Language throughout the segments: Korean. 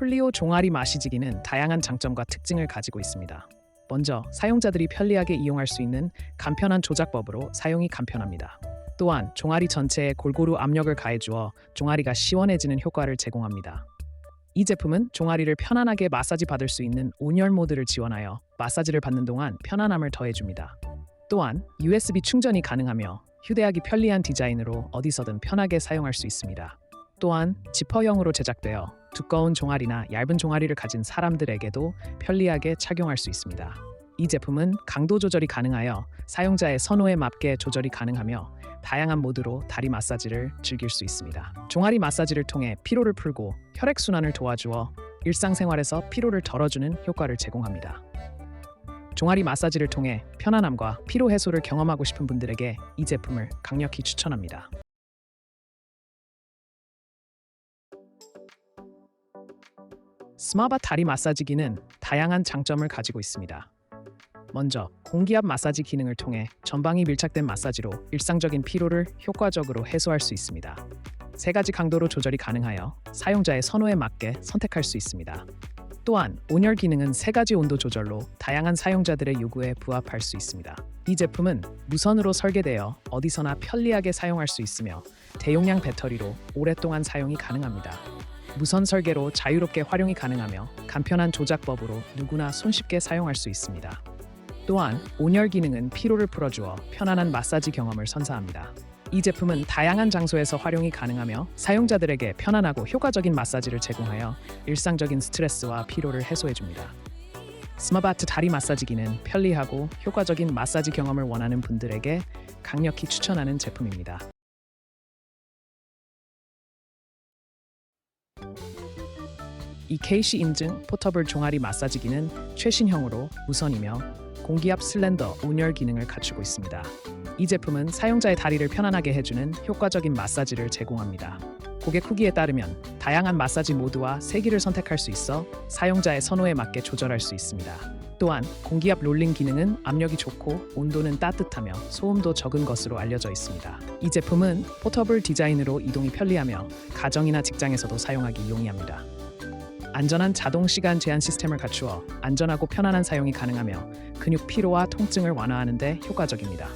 플리오 종아리 마시지기는 다양한 장점과 특징을 가지고 있습니다. 먼저 사용자들이 편리하게 이용할 수 있는 간편한 조작법으로 사용이 간편합니다. 또한 종아리 전체에 골고루 압력을 가해주어 종아리가 시원해지는 효과를 제공합니다. 이 제품은 종아리를 편안하게 마사지 받을 수 있는 온열 모드를 지원하여 마사지를 받는 동안 편안함을 더해줍니다. 또한 USB 충전이 가능하며 휴대하기 편리한 디자인으로 어디서든 편하게 사용할 수 있습니다. 또한 지퍼형으로 제작되어 두꺼운 종아리나 얇은 종아리를 가진 사람들에게도 편리하게 착용할 수 있습니다. 이 제품은 강도 조절이 가능하여 사용자의 선호에 맞게 조절이 가능하며 다양한 모드로 다리 마사지를 즐길 수 있습니다. 종아리 마사지를 통해 피로를 풀고 혈액 순환을 도와주어 일상생활에서 피로를 덜어주는 효과를 제공합니다. 종아리 마사지를 통해 편안함과 피로 해소를 경험하고 싶은 분들에게 이 제품을 강력히 추천합니다. 스마바 다리 마사지기는 다양한 장점을 가지고 있습니다. 먼저 공기압 마사지 기능을 통해 전방이 밀착된 마사지로 일상적인 피로를 효과적으로 해소할 수 있습니다. 세 가지 강도로 조절이 가능하여 사용자의 선호에 맞게 선택할 수 있습니다. 또한 온열 기능은 세 가지 온도 조절로 다양한 사용자들의 요구에 부합할 수 있습니다. 이 제품은 무선으로 설계되어 어디서나 편리하게 사용할 수 있으며 대용량 배터리로 오랫동안 사용이 가능합니다. 무선 설계로 자유롭게 활용이 가능하며 간편한 조작법으로 누구나 손쉽게 사용할 수 있습니다. 또한 온열 기능은 피로를 풀어주어 편안한 마사지 경험을 선사합니다. 이 제품은 다양한 장소에서 활용이 가능하며 사용자들에게 편안하고 효과적인 마사지를 제공하여 일상적인 스트레스와 피로를 해소해줍니다. 스마바트 다리 마사지기는 편리하고 효과적인 마사지 경험을 원하는 분들에게 강력히 추천하는 제품입니다. 이 KC 인증 포터블 종아리 마사지기는 최신형으로 무선이며 공기압 슬렌더 온열 기능을 갖추고 있습니다. 이 제품은 사용자의 다리를 편안하게 해주는 효과적인 마사지를 제공합니다. 고객 후기에 따르면 다양한 마사지 모드와 세기를 선택할 수 있어 사용자의 선호에 맞게 조절할 수 있습니다. 또한 공기압 롤링 기능은 압력이 좋고 온도는 따뜻하며 소음도 적은 것으로 알려져 있습니다. 이 제품은 포터블 디자인으로 이동이 편리하며 가정이나 직장에서도 사용하기 용이합니다. 안전한 자동 시간 제한 시스템을 갖추어 안전하고 편안한 사용이 가능하며 근육 피로와 통증을 완화하는 데 효과적입니다.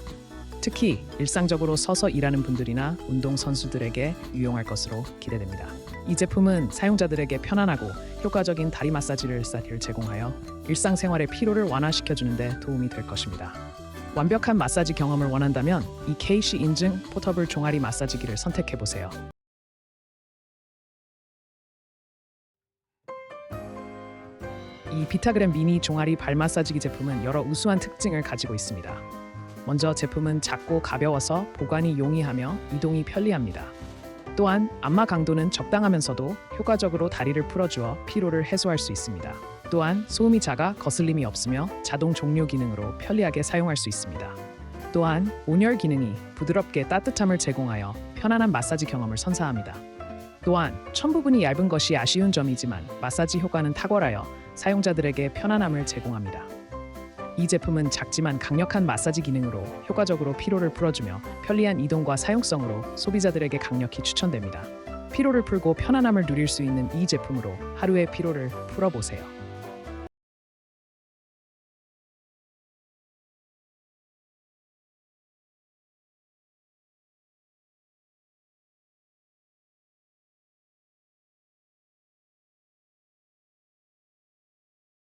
특히 일상적으로 서서 일하는 분들이나 운동 선수들에게 유용할 것으로 기대됩니다. 이 제품은 사용자들에게 편안하고 효과적인 다리 마사지를 사티를 제공하여 일상생활의 피로를 완화시켜 주는 데 도움이 될 것입니다. 완벽한 마사지 경험을 원한다면 이 KC 인증 포터블 종아리 마사지기를 선택해 보세요. 이 비타그램 미니 종아리 발 마사지기 제품은 여러 우수한 특징을 가지고 있습니다. 먼저 제품은 작고 가벼워서 보관이 용이하며 이동이 편리합니다. 또한 안마 강도는 적당하면서도 효과적으로 다리를 풀어주어 피로를 해소할 수 있습니다. 또한 소음이 작아 거슬림이 없으며 자동 종료 기능으로 편리하게 사용할 수 있습니다. 또한 온열 기능이 부드럽게 따뜻함을 제공하여 편안한 마사지 경험을 선사합니다. 또한 천 부분이 얇은 것이 아쉬운 점이지만 마사지 효과는 탁월하여 사용자들에게 편안함을 제공합니다. 이 제품은 작지만 강력한 마사지 기능으로 효과적으로 피로를 풀어주며 편리한 이동과 사용성으로 소비자들에게 강력히 추천됩니다. 피로를 풀고 편안함을 누릴 수 있는 이 제품으로 하루의 피로를 풀어보세요.